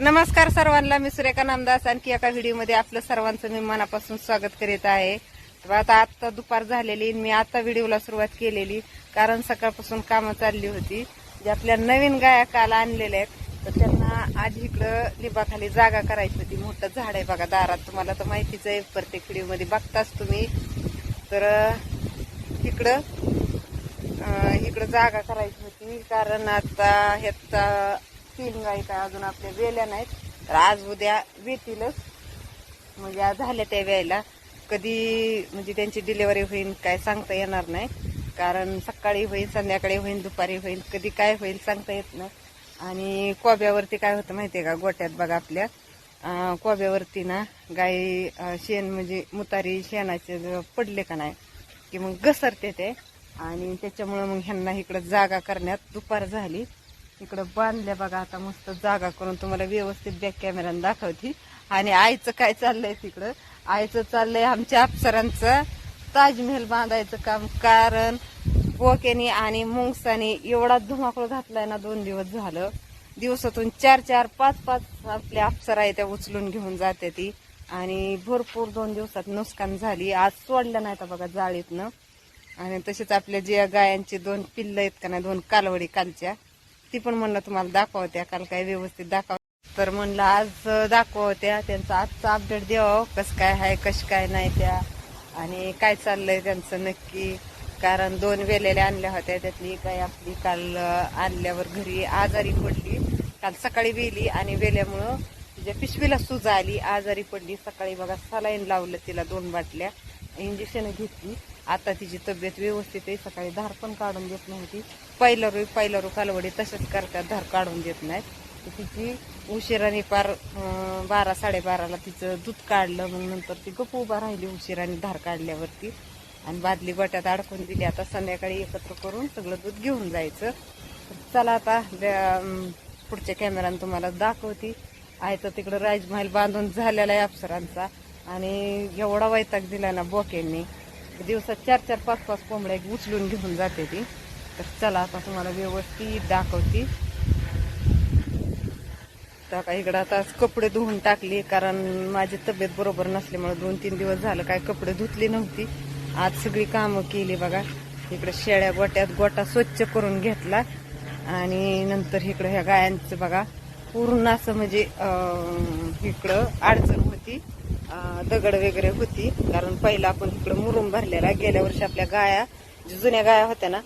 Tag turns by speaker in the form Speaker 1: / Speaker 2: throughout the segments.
Speaker 1: नमस्कार सर्वांना मी सुरेखा नामदास आणखी एका व्हिडिओमध्ये आपलं सर्वांचं मी मनापासून स्वागत करीत आहे. तर आता आता दुपार झालेली मी आता व्हिडिओला सुरुवात केलेली कारण सकाळपासून कामं चालली होती. जे आपल्या नवीन गाया काल आणलेल्या आहेत तर त्यांना आज इकडं लिबाखाली जागा करायची होती. मोठं झाड आहे बघा दारात. तुम्हाला तर माहितीच आहे प्रत्येक व्हिडिओमध्ये बघताच तुम्ही. तर इकडं इकडं जागा करायची होती कारण आता ह्याचा तीन गाई काय अजून आपल्या वेल्या नाहीत. तर आज उद्या वेतीलच म्हणजे आज झाल्या त्या वेळेला. कधी म्हणजे त्यांची डिलेवरी होईल काय सांगता येणार नाही. कारण सकाळी होईल संध्याकाळी होईल दुपारी होईल. कधी काय होईल सांगता येत नाही. आणि कोब्यावरती काय होतं माहितीये का? गोट्यात बघा आपल्या. कोब्यावरती ना गाई शेण म्हणजे मुतारी शेणाचे पडले का नाही की मग घसरते ते. आणि त्याच्यामुळं मग ह्यांना इकडं जागा करण्यात दुपार झाली. इकडं बांधल्या बघा आता मस्त जागा करून तुम्हाला व्यवस्थित बॅक कॅमेऱ्यानं दाखवते. आणि आईचं काय चाललंय तिकडं? आईचं चाललंय आमच्या अप्सरांचं ताजमहल बांधायचं काम. कारण बोकेनी आणि मुंगसानी एवढा धुमाकूळ घातलाय ना दोन दिवस झालं. दिवसातून चार चार पाच पाच आपल्या अप्सरा आहे त्या उचलून घेऊन जाते ती. आणि भरपूर दोन दिवसात नुकसान झाली. आज सोडलं नाही तर बघा जाळीतनं. आणि तसेच आपल्या जे गायांची दोन पिल्लं आहेत का नाही दोन कालवडी कालच्या. ती पण म्हणलं तुम्हाला दाखवत्या. काल काय व्यवस्थित दाखव तर म्हणलं आज दाखवत्या. त्यांचा आजचा अपडेट द्यावं हो. कसं काय आहे कसं काय नाही त्या. आणि काय चाललंय त्यांचं नक्की? कारण दोन वेलेल्या आणल्या होत्या. त्यातली काय आपली काल आणल्यावर घरी आजारी पडली. काल सकाळी वेली आणि वेल्यामुळं तिच्या पिशवीला सुजा आली. आजारी पडली. सकाळी बघा सलाईन लावलं तिला दोन बाटल्या. इंजेक्शन घेतली. आता तिची तब्येत व्यवस्थित आहे. सकाळी धार पण काढून देत नव्हती. पहिला रू पहिला रू कालवडी तसंच करतात धार काढून देत नाहीत. तर तिची उशिराने पार बारा साडेबाराला तिचं दूध काढलं. मग नंतर ती गप उभा राहिली उशिराने धार काढल्यावरती. आणि बादली गोट्यात अडकून दिली. आता संध्याकाळी एकत्र करून सगळं दूध घेऊन जायचं. चला आता पुढच्या कॅमेरानं तुम्हाला दाखवती. आहे तर तिकडं राजमहल बांधून झालेला आहे अप्सरांचा. आणि एवढा वैताग दिला ना बोक्यांनी दिवसात चार चार पाच पाच कोंबड्या उचलून घेऊन जाते ती. तर चला आता तुम्हाला व्यवस्थित दाखवती. तर का इकडं आता कपडे धुवून टाकली कारण माझी तब्येत बरोबर नसल्यामुळे दोन तीन दिवस झालं काय कपडे धुतली नव्हती. आज सगळी कामं केली बघा. इकडे शेळ्या गोट्यात गोटा स्वच्छ करून घेतला. आणि नंतर इकडं ह्या गायांचं बघा. पूर्ण असं म्हणजे इकडं अडचण होती. दगड वगैरे होती. कारण पहिला आपण इकडं मुरुम भरलेला गेल्या वर्षी आपल्या गाया ज्या जुन्या गाया होत्या ना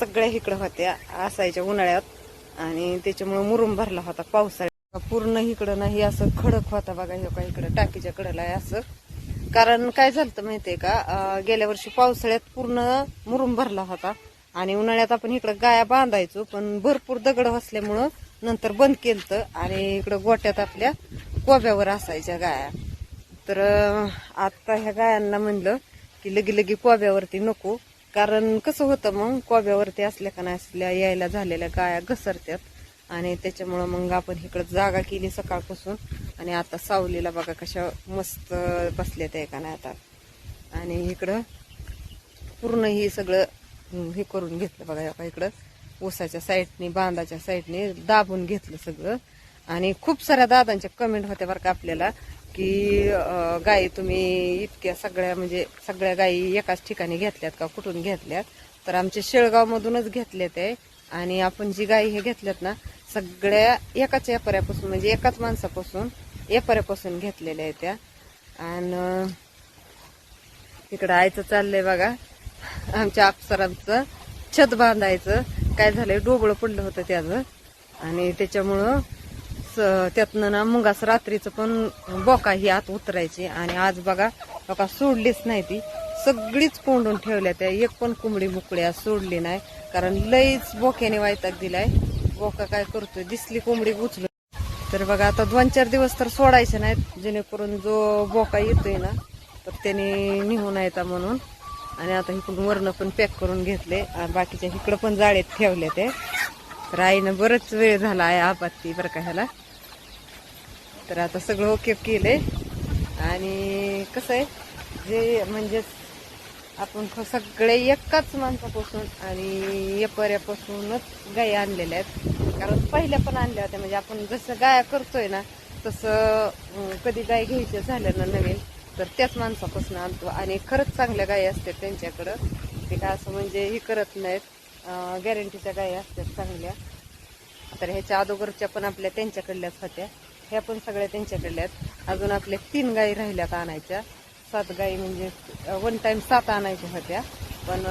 Speaker 1: सगळ्या इकडं होत्या असायच्या उन्हाळ्यात. आणि त्याच्यामुळे मुरुम भरला होता पावसाळ्यात. पूर्ण इकडं नाही असं खडक होता बघा हे का इकडं टाकीच्या कडेला आहे असं. कारण काय झालं माहितीये का गेल्या वर्षी पावसाळ्यात पूर्ण मुरुम भरला होता. आणि उन्हाळ्यात आपण इकडं गाया बांधायचो पण भरपूर दगड असल्यामुळं नंतर बंद केलं आणि इकडं गोट्यात आपल्या कोब्यावर असायच्या गाया. तर आत्ता आता ह्या गायांना म्हणलं की लगी लगी कोब्यावरती नको. कारण कसं होतं मग कोब्यावरती असल्या का नाही असल्या यायला झालेल्या गाया घसरत्यात. आणि त्याच्यामुळं मग आपण इकडं जागा केली सकाळपासून. आणि आता सावलीला बघा कशा मस्त बसल्यात आहे का नाही आता. आणि इकडं पूर्ण ही सगळं हे करून घेतलं बघा बघा इकडं. ऊसाच्या साईडने बांधाच्या साईडने दाबून घेतलं सगळं. आणि खूप साऱ्या दादांच्या कमेंट होत्या बरं का आपल्याला की गाई तुम्ही इतक्या सगळ्या म्हणजे सगळ्या गायी एकाच ठिकाणी घेतल्यात का कुठून घेतल्यात? तर आमच्या शेळगावमधूनच घेतल्यात आहे आणि आपण जी गायी हे घेतल्यात ना सगळ्या एकाच व्यापाऱ्यापासून म्हणजे एकाच माणसापासून व्यापाऱ्यापासून घेतलेल्या आहेत त्या. आणि इकडं आयचं चाललंय बघा. आमच्या अप्सरांचं छत बांधायचं. काय झालंय? डोबळं पडलं होतं त्याचं. आणि त्याच्यामुळं त्यातनं ना मुंगास रात्रीचं पण बोका ही आत उतरायची आणि आज बघा बघा सोडलीच नाही ती. सगळीच कोंडून ठेवल्या त्या. एक पण कोंबडी मुकडी आज सोडली नाही. कारण लईच बोक्याने वायताक दिलाय. बोका काय करतोय? दिसली कोंबडी उचल तर बघा आता दोन चार दिवस तर सोडायचे नाहीत. जेणेकरून जो बोका येतोय ना तर त्याने निघून येता म्हणून. आणि आता इकडून वरण पण पॅक करून घेतले. आणि बाकीच्या इकडं पण जाळेत ठेवले ते तर आईनं बरंच वेळ झाला आहे आपत्ती बरं का ह्याला. तर आता सगळं ओके केलंय आणि कसं आहे जे म्हणजेच आपण सगळे एकाच माणसापासून आणि एपर्यापासूनच गायी आणलेल्या आहेत. कारण पहिल्या पण आणल्या होत्या म्हणजे आपण जसं गाया करतोय ना तसं कधी गाय घ्यायचं झालं ना नवीन तर त्याच माणसापासून आणतो. आणि खरंच चांगल्या गायी असतात त्यांच्याकडं. ते काय असं म्हणजे हे करत नाहीत. गॅरंटीच्या गाय असतात चांगल्या. तर ह्याच्या अगोदरच्या पण आपल्या त्यांच्याकडल्याच होत्या. ह्या पण सगळ्या त्यांच्याकडल्यात अजून आपल्या तीन गायी राहिल्यात आणायच्या. सात गायी म्हणजे वन टाइम सात आणायच्या होत्या. पण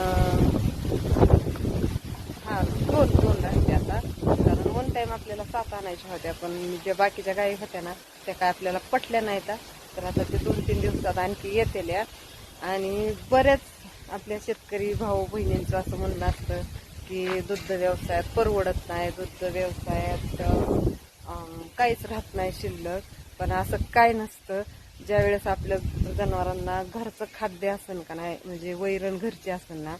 Speaker 1: हा दोन दोन राहिले आता. कारण वन टाइम आपल्याला सात आणायच्या होत्या. पण ज्या बाकीच्या गायी होत्या ना त्या काय आपल्याला पटल्या नाहीत. तर आता ते दोन तीन दिवसात आणखी येतेल्या. आणि बऱ्याच आपल्या शेतकरी भाऊ बहिणींचं असं म्हणणं असतं की दुग्ध व्यवसायात परवडत नाही दुग्ध व्यवसायात काहीच राहत नाही शिल्लक. पण असं काय नसतं. ज्या वेळेस आपल्या जनावरांना घरचं खाद्य असेल का नाही म्हणजे वैरण घरची असेल ना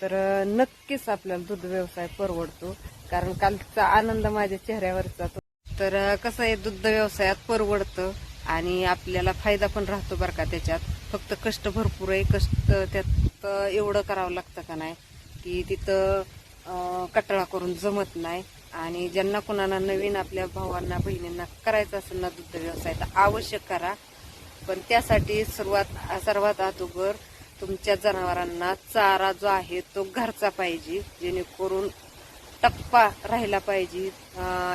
Speaker 1: तर नक्कीच आपल्याला दूध व्यवसाय परवडतो. कारण कालचा आनंद माझ्या चेहऱ्यावरचा तो. तर कसं आहे दुग्ध व्यवसायात परवडतं आणि आपल्याला फायदा पण राहतो बरं का त्याच्यात. फक्त कष्ट भरपूर आहे कष्ट त्यात एवढं करावं लागतं का नाही? की तिथं कटळा कटाळा करून जमत नाही. आणि ज्यांना कुणाला नवीन आपल्या भावांना बहिणींना करायचं असेल ना दुग्ध व्यवसाय तर आवश्यक करा. पण त्यासाठी सुरुवात सर्वात अगोदर तुमच्या जनावरांना चारा जो आहे तो घरचा पाहिजे. जेणेकरून टप्पा राहिला पाहिजे.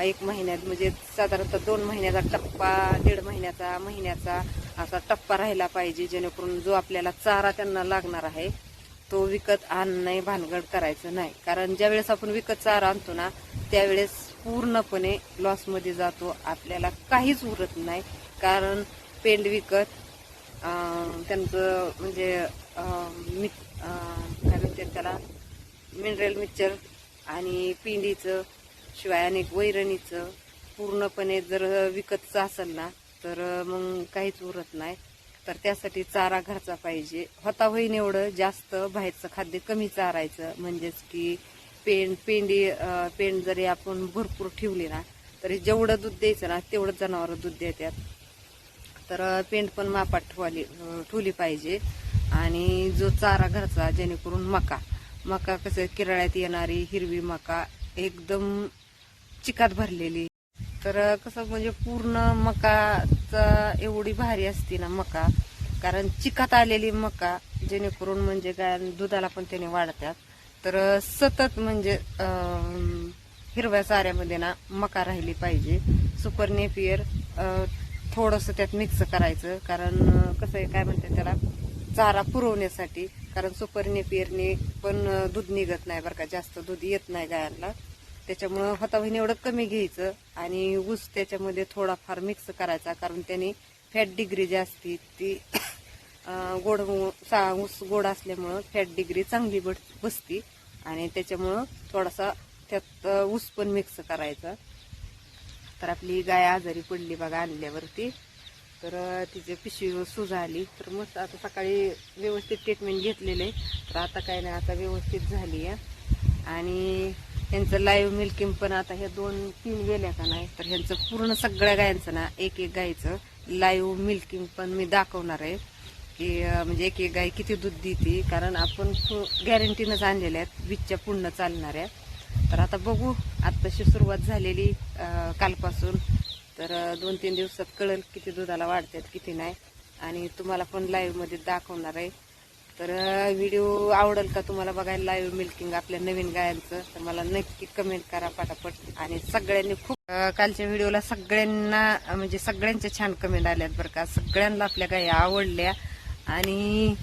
Speaker 1: एक महिन्यात म्हणजे साधारणतः दोन महिन्याचा टप्पा दीड महिन्याचा महिन्याचा असा टप्पा राहिला पाहिजे जेणेकरून जो आपल्याला चारा त्यांना लागणार आहे तो विकत आणणे भानगड करायचं नाही. कारण ज्या वेळेस आपण विकत चारा आणतो ना त्यावेळेस पूर्णपणे लॉसमध्ये जातो. आपल्याला काहीच उरत नाही. कारण पेंड विकत त्यांचं म्हणजे काय म्हणतात त्याला मिनरल मिक्सचर आणि पिंडीचं शिवाय अनेक वैरणीचं पूर्णपणे जर विकतचं असेल ना तर मग काहीच उरत नाही. तर त्यासाठी चारा घरचा पाहिजे. होता होईन एवढं जास्त बाहेरचं खाद्य कमी चारायचं. म्हणजेच की पेंड पेंडी पेंड जरी आपण भरपूर ठेवली ना तरी जेवढं दूध द्यायचं ना तेवढं जनावरं दूध देतात. तर पेंड पण मापात ठेवली ठेवली पाहिजे. आणि जो चारा घरचा जेणेकरून मका. मका कसं किराळ्यात येणारी हिरवी मका एकदम चिकात भरलेली. तर कसं म्हणजे पूर्ण मकाचा एवढी भारी असते ना मका कारण चिकात आलेली मका जेणेकरून म्हणजे गाय दुधाला पण त्याने वाढतात तर सतत म्हणजे हिरव्या चाऱ्यामध्ये ना मका राहिली पाहिजे. सुपर नेपियर थोडस त्यात मिक्स करायचं. कारण कसं आहे काय म्हणतात त्याला चारा पुरवण्यासाठी. कारण सुपर नेपियरने पण दूध निघत नाही बरं का. जास्त दूध येत नाही गायांना. त्याच्यामुळं होतावहीन एवढं कमी घ्यायचं आणि ऊस त्याच्यामध्ये थोडाफार मिक्स करायचा कारण त्याने फॅट डिग्री जी असती ती गोड सा- ऊस गोड असल्यामुळं फॅट डिग्री चांगली बट- बसती. आणि त्याच्यामुळं थोडासा त्यात ऊस पण मिक्स करायचा. तर आपली गाय आजारी पडली बघा आणल्यावरती. तर तिची पिशवी सूज आली तर मस्त आता सकाळी व्यवस्थित ट्रीटमेंट घेतलेलं आहे. तर आता काय नाही आता व्यवस्थित झाली आहे. आणि ह्यांचं लाईव्ह मिल्किंग पण आता हे दोन तीन गेल्या का नाही तर ह्यांचं पूर्ण सगळ्या गायांचं ना एक एक गायचं लाईव्ह मिल्किंग पण मी दाखवणार आहे. की म्हणजे एक एक गाय किती दूध देते कारण आपण गॅरंटीनंच आणलेल्या आहेत वीजच्या पूर्ण चालणाऱ्या. तर आता बघू आत्ताशी सुरुवात झालेली कालपासून. तर दोन तीन दिवसात कळेल किती दुधाला वाढतात किती नाही. आणि तुम्हाला पण लाईव्हमध्ये दाखवणार आहे. तर व्हिडिओ आवडेल का तुम्हाला बघायला? लाईव्ह मिल्किंग आपल्या नवीन गायांचं तर मला नक्की कमेंट करा पटापट. आणि सगळ्यांनी खूप कालच्या व्हिडिओला सगळ्यांना म्हणजे सगळ्यांच्या छान कमेंट आल्यात बरं का. सगळ्यांना आपल्या गायी आवडल्या. आणि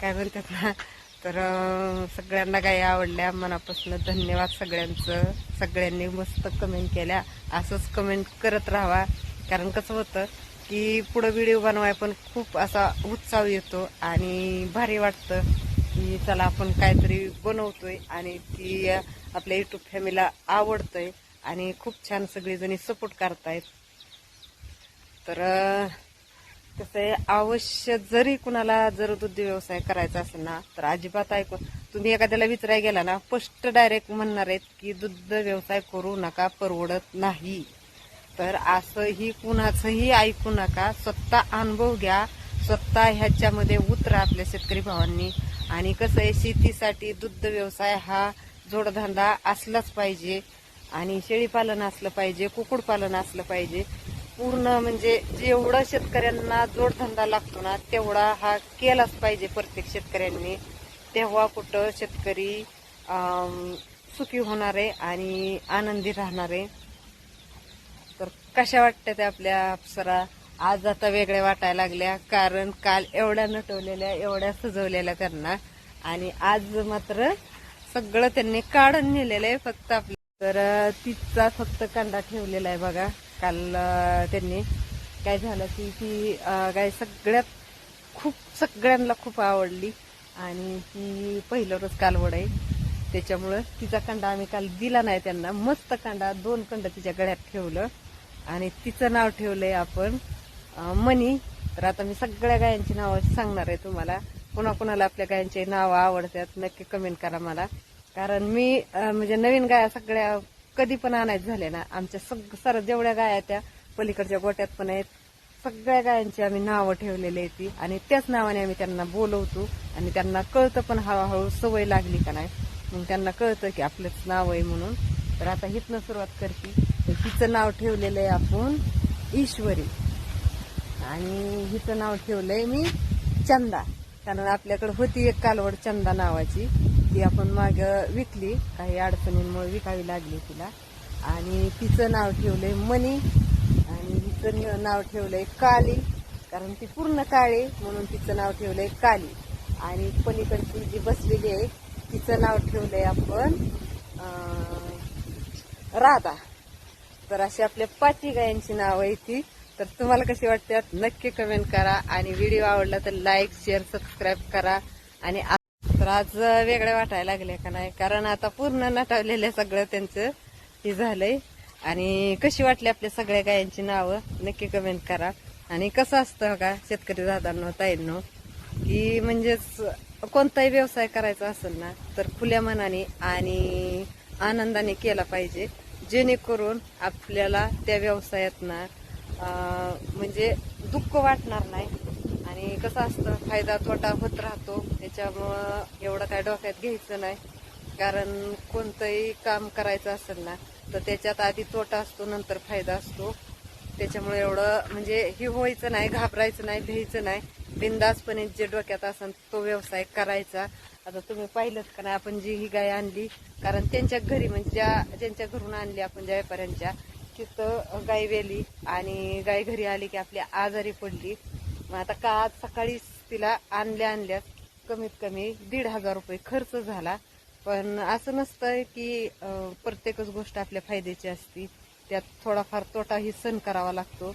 Speaker 1: काय म्हणतात ना? तर सगळ्यांना गायी आवडल्या. मनापासून धन्यवाद सगळ्यांचं. सगळ्यांनी मस्त कमेंट केल्या. असंच कमेंट करत राहावा. कारण कसं होतं की पुढं व्हिडिओ बनवाय पण खूप असा उत्साह येतो आणि भारी वाटतं की चला आपण काहीतरी बनवतोय आणि ती आपल्या युट्यूब फॅमिलीला आवडतंय आणि खूप छान सगळेजणी सपोर्ट करतायत. तर कसं आहे अवश्य जरी कुणाला जर दुग्ध व्यवसाय करायचा असेल ना तर अजिबात ऐकू तुम्ही एखाद्याला विचारायला गेला ना स्पष्ट डायरेक्ट म्हणणार आहेत की दुग्ध व्यवसाय करू नका परवडत नाही. तर असंही कुणाचंही ऐकू नका. स्वतः अनुभव घ्या. स्वतः ह्याच्यामध्ये उतरा आपल्या शेतकरी भावांनी. आणि कसं आहे शेतीसाठी दुग्ध व्यवसाय हा जोडधंदा असलाच पाहिजे. आणि शेळीपालन असलं पाहिजे कुक्कुटपालन असलं पाहिजे. पूर्ण म्हणजे जेवढा शेतकऱ्यांना जोडधंदा लागतो ना तेवढा हा केलाच पाहिजे प्रत्येक शेतकऱ्यांनी. तेव्हा कुठं शेतकरी सुखी होणार आहे आणि आनंदी राहणार आहे. कशा वाटतात आपल्या अप्सरा? आज आता वेगळ्या वाटायला लागल्या कारण काल एवढ्या नटवलेल्या एवढ्या सजवलेल्या त्यांना. आणि आज मात्र सगळं त्यांनी काढून नेलेलं आहे फक्त आपल्या तर तिचा फक्त कांदा ठेवलेला आहे बघा. काल त्यांनी काय झालं की ती काय सगळ्यात खूप सगळ्यांना खूप आवडली. आणि ती पहिलं रोज कालवड आहे. त्याच्यामुळं तिचा कांदा आम्ही काल दिला नाही त्यांना. मस्त कांदा दोन कंड तिच्या गळ्यात ठेवलं. आणि तिचं नाव ठेवलंय आपण मनी. तर आता मी सगळ्या गायांची नावं सांगणार आहे तुम्हाला. कोणाकोणाला आपल्या गायांची नावं आवडतात नक्की कमेंट करा मला. कारण मी म्हणजे नवीन गाया सगळ्या कधी पण आणायच झाल्या ना आमच्या सग सर जेवढ्या गाया त्या पलीकडच्या गोट्यात पण आहेत. सगळ्या गायांची आम्ही नावं ठेवलेली आहे ती. आणि त्याच नावाने आम्ही त्यांना बोलवतो. आणि त्यांना कळतं पण हळूहळू सवय लागली का नाही. मग त्यांना कळतं की आपलंच नाव आहे म्हणून. तर आता हिथनं सुरुवात करते. तर हिचं नाव ठेवलेलं आहे आपण ईश्वरी. आणि हिचं नाव ठेवलंय मी चंदा. कारण आपल्याकडे होती एक कालवड चंदा नावाची. ती आपण माग विकली. काही अडचणींमुळे विकावी लागली तिला. आणि तिचं नाव ठेवलंय मनी. आणि हिचं नाव ठेवलंय काली. कारण ती पूर्ण काळी म्हणून तिचं नाव ठेवलंय काली. आणि पलीकडची जी बसलेली आहे तिचं नाव ठेवलंय आपण राधा. तर अशी आपल्या पाची गायांची नाव आहे ती. तर तुम्हाला कशी वाटतात नक्की कमेंट करा. आणि व्हिडिओ आवडला तर लाईक शेअर सबस्क्राईब करा. आणि तर आज वेगळं वाटायला लागले का नाही? कारण आता पूर्ण नटावलेलं सगळं त्यांचं हे झालंय. आणि कशी वाटली आपल्या सगळ्या गायांची नावं? नक्की कमेंट करा. आणि कसं असतं हो का शेतकरी दादांनो ताईंनो की म्हणजेच कोणताही व्यवसाय करायचा असेल ना तर खुल्या मनाने आणि आनंदाने केला पाहिजे. जेणेकरून आपल्याला त्या व्यवसायातनं म्हणजे दुःख वाटणार नाही. आणि कसं असतं फायदा तोटा होत राहतो. त्याच्यामुळं एवढं काय डोक्यात घ्यायचं नाही. कारण कोणतंही काम करायचं असेल ना तर त्याच्यात आधी तोटा असतो नंतर फायदा असतो. त्याच्यामुळे एवढं म्हणजे हे व्हायचं नाही घाबरायचं नाही भ्यायचं नाही. बिंदासपणे जे डोक्यात असेल तो व्यवसाय करायचा. आता तुम्ही पाहिलं का नाही आपण जी ही गाय आणली कारण त्यांच्या घरी म्हणजे ज्या ज्यांच्या घरून आणली आपण ज्या व्यापाऱ्यांच्या तिथं गाय वेली आणि गाय घरी आली की आपली आजारी पडली. मग आता का आज सकाळीच तिला आणल्या आणल्यात. कमीत कमी दीड हजार रुपये खर्च झाला. पण असं नसतं की प्रत्येकच गोष्ट आपल्या फायद्याची असती. त्यात थोडाफार तोटाही सहन करावा लागतो.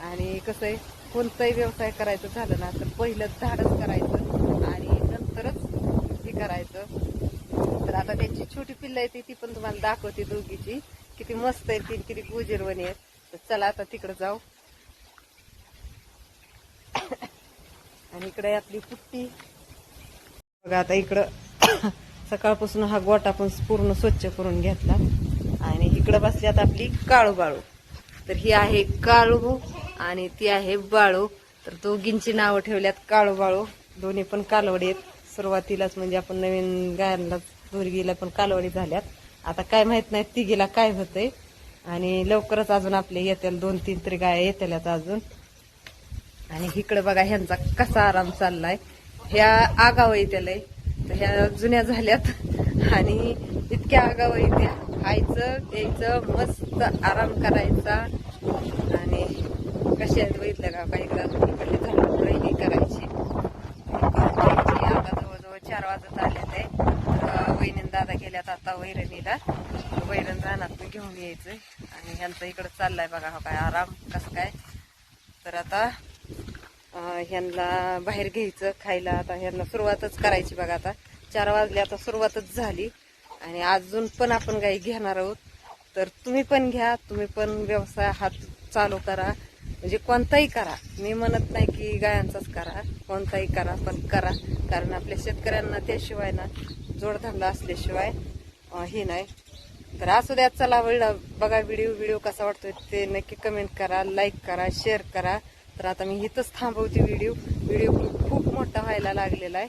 Speaker 1: आणि कसं आहे कोणताही व्यवसाय करायचं झालं ना तर पहिलं झाडच करायचं आणि नंतरच हे करायचं. तर आता त्यांची छोटी पिल्लं आहे ती ती पण तुम्हाला दाखवते दोघीची. किती मस्त आहे ती किती गुजरवणी आहेत. तर चला आता तिकडे जाऊ. आणि इकडे आपली पुट्टी. बघा आता इकडं सकाळपासून हा गोटा पण पूर्ण स्वच्छ करून घेतला. इकडं बसल्यात आपली काळू बाळू. तर ही आहे काळू आणि ती आहे बाळू. तर दोघींची नावं ठेवल्यात काळू बाळू. दोन्ही पण कालवडी आहेत सुरुवातीलाच म्हणजे आपण नवीन गायांना दोरगीला पण कालवडी झाल्यात. आता काय माहीत नाही तिघीला काय होतंय. आणि लवकरच अजून आपले येतील. दोन तीन तरी गाय येत्याल्यात अजून. आणि इकडं बघा ह्यांचा कसा आराम चाललाय. ह्या आगाव येत्यालय ह्या जुन्या झाल्यात. आणि इतक्या आगाव येत्या खायचं प्यायचं मस्त आराम करायचा. आणि कशा आहेत बघितलं का? काही इकडं झाडं करायची. आता जवळजवळ चार वाजत आले ते तर दादा गेल्यात आता वैरणीला. वैरण रानात घेऊन यायचं आणि ह्यांचं इकडं चाललाय बघा हा काय आराम कसं काय. तर आता ह्यांना बाहेर घ्यायचं खायला. आता ह्यांना सुरुवातच करायची बघा आता. चार वाजले आता सुरुवातच झाली. आणि अजून पण आपण गाई घेणार आहोत. तर तुम्ही पण घ्या तुम्ही पण व्यवसाय हात चालू करा. म्हणजे कोणताही करा. मी म्हणत नाही की गायांचाच करा. कोणताही करा पण करा. कारण आपल्या शेतकऱ्यांना त्याशिवाय ना जोडधंदा असल्याशिवाय हे नाही. तर असू द्या चला वेळ बघा व्हिडिओ व्हिडिओ कसा वाटतोय ते नक्की कमेंट करा लाईक करा शेअर करा. तर आता मी इथंच थांबवते व्हिडिओ. व्हिडिओ खूप मोठा व्हायला लागलेला आहे.